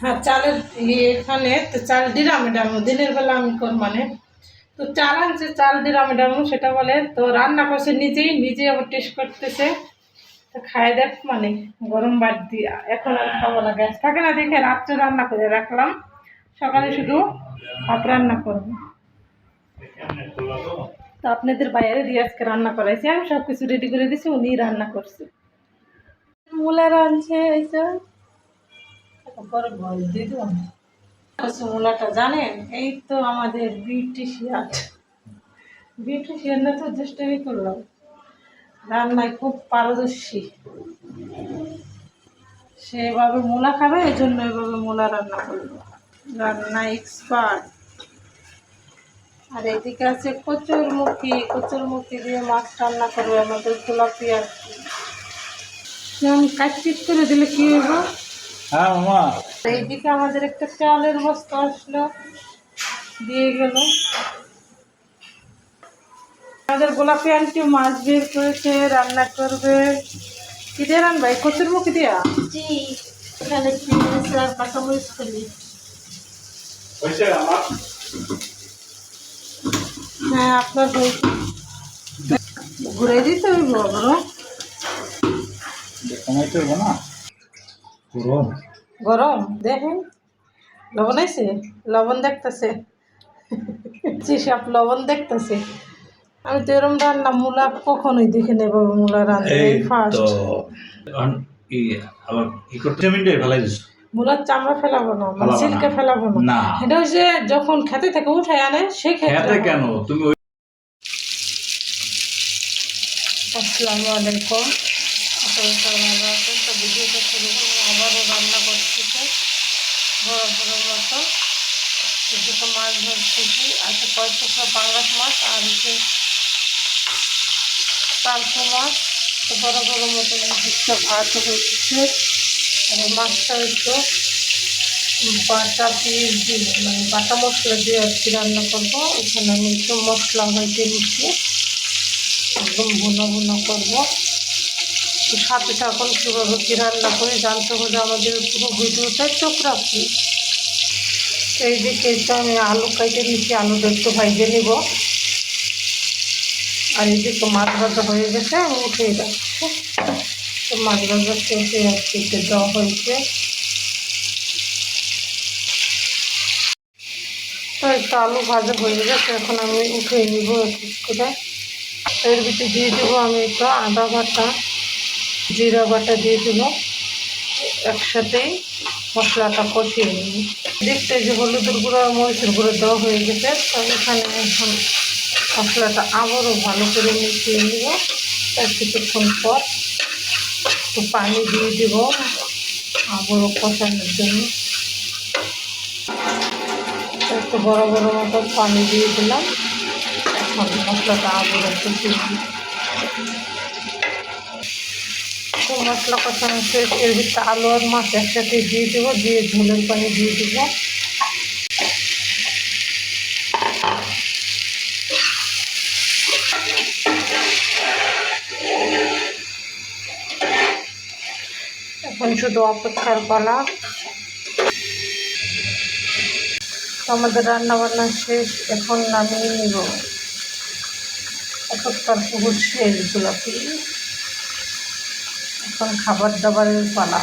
হ্যাঁ চালের এখানে, তো চাল ডিরামে ডালবো দিনের বেলা আমি কর মানে। তো চাল আনছে, চাল ডিরামে ডালবো সেটা বলে, তো রান্না করছে নিজেই নিজে আবার টেস্ট করতেছে। তো খাই দেখ মানে গরম বাদ দিয়া, এখন আর খাব না, গ্যাস থাকে না দেখে রাত্রে রান্না করে রাখলাম। সকালে শুধু ভাত রান্না করব। তো আপনাদের বাইরে দিয়ে আজকে রান্না করাইছি, আমি সব কিছু রেডি করে দিছি উনি রান্না করছে। মূলা রাঁধছে এইসব পরে বয়স দিয়ে দেবো আচ্ছা, মূলাটা জানেন? এই তো আমাদের বিউটিশিয়ান বিউটিশিয়ান না তো চেষ্টাই করলাম। রান্নায় খুব পারদর্শী। সেভাবে মূলা খাবে এই জন্য এভাবে মূলা রান্না করব। রান্না এক্সপার্ট আর এদিকে আছে কচুর মুখি কচুর মুখি দিয়ে মাছ রান্না করবে আমাদের গোলাপি আর কি। কাটপিট করে দিলে কি হইব? হ্যাঁ মামা এইদিকে আমাদের একটা চালের বস্তা আসলো দিয়ে গেল। আমাদের গোলাপি আন্টি মাছ বের করেছে রান্না করবে। কি দিয়ে রান্না এই কচুর মুখি দিয়া? হ্যাঁ আপনার ঘুরে দিতে বড় হবে না। পুরো গরম দেখেন লবণ আছে লবণ দেখতেছে। সব লবণ দেখতেছে। আমি তো এরম রান্না মূলা কখনোই দেখে নেব মূলা রান্না এই এই ফার্স্ট আবার ই করতে মিনিটে ফেলাই দিস। মূলার চামড়া ফেলাবো না মানে সিল্কে ফেলাবো না। এটা হচ্ছে যখন খেতে থেকে উঠে আনে সে খেতে কেন? তুমি আসসালামু আলাইকুম। ভালো আছেন? তো ভিডিওটা শুরু করব আবারও রান্না করতেছে বড় বড় মতো দুটো মাছ ধরতেছি আছে কয়েকটা বাংলাস মাছ আর হচ্ছে পালসো মাছ বড় বড় মতো দিকটা ভাত হচ্ছে আর মাছটা একটু বাটা পিস দিয়ে মানে বাটা মশলা দিয়ে আর কি রান্না করব এখানে আমি একটু মশলা হয়েছে নিচ্ছি একদম ভুনো ভুনো করব সাথে থাকুন কীভাবে কী রান্না করে জানতে হলে আমাদের পুরো ভিডিওটা চোখ রাখুন তো এইদিকে তো আমি আলু কেটে নিচ্ছি আলুটা একটু ভাইজে নিব। আর এইদিকে মাছ ভাজা হয়ে গেছে, আমি উঠিয়ে রাখছি তো মাছ ভাজা শেষে আজকে দেওয়া হয়েছে। তো একটু আলু ভাজা হয়ে গেছে, এখন আমি উঠিয়ে নিব এর ভিতরে দিয়ে দেবো আমি একটু আদা বাটা। জিরা বাটা দিয়ে দেবো একসাথেই মশলাটা কষিয়ে নিব দেখতে যে হলুদের গুঁড়ো মরিচের গুঁড়ো দেওয়া হয়ে গেছে তাহলে এখানে এখন মশলাটা আবারও ভালো করে মিশিয়ে নিব। তার কিছুক্ষণ পর একটু পানি দিয়ে দেব আবারও কষানোর জন্য। একটু বড় বড় মতো পানি দিয়ে দিলাম। এখন মশলাটা আবার একটু দিচ্ছি তো মশলা কষানো শেষ এর ভিতরে আলু আর মাছ একসাথে দিয়ে দেবো, দিয়ে ঝোলের পানি দিয়ে দেবো। এখন শুধু অপেক্ষার পালা। আমাদের রান্না বান্না শেষ, এখন নামিয়ে নিব। অপেক্ষার পুকুর শেষ গোলাপি। এখন খাবার দাবারের পালা।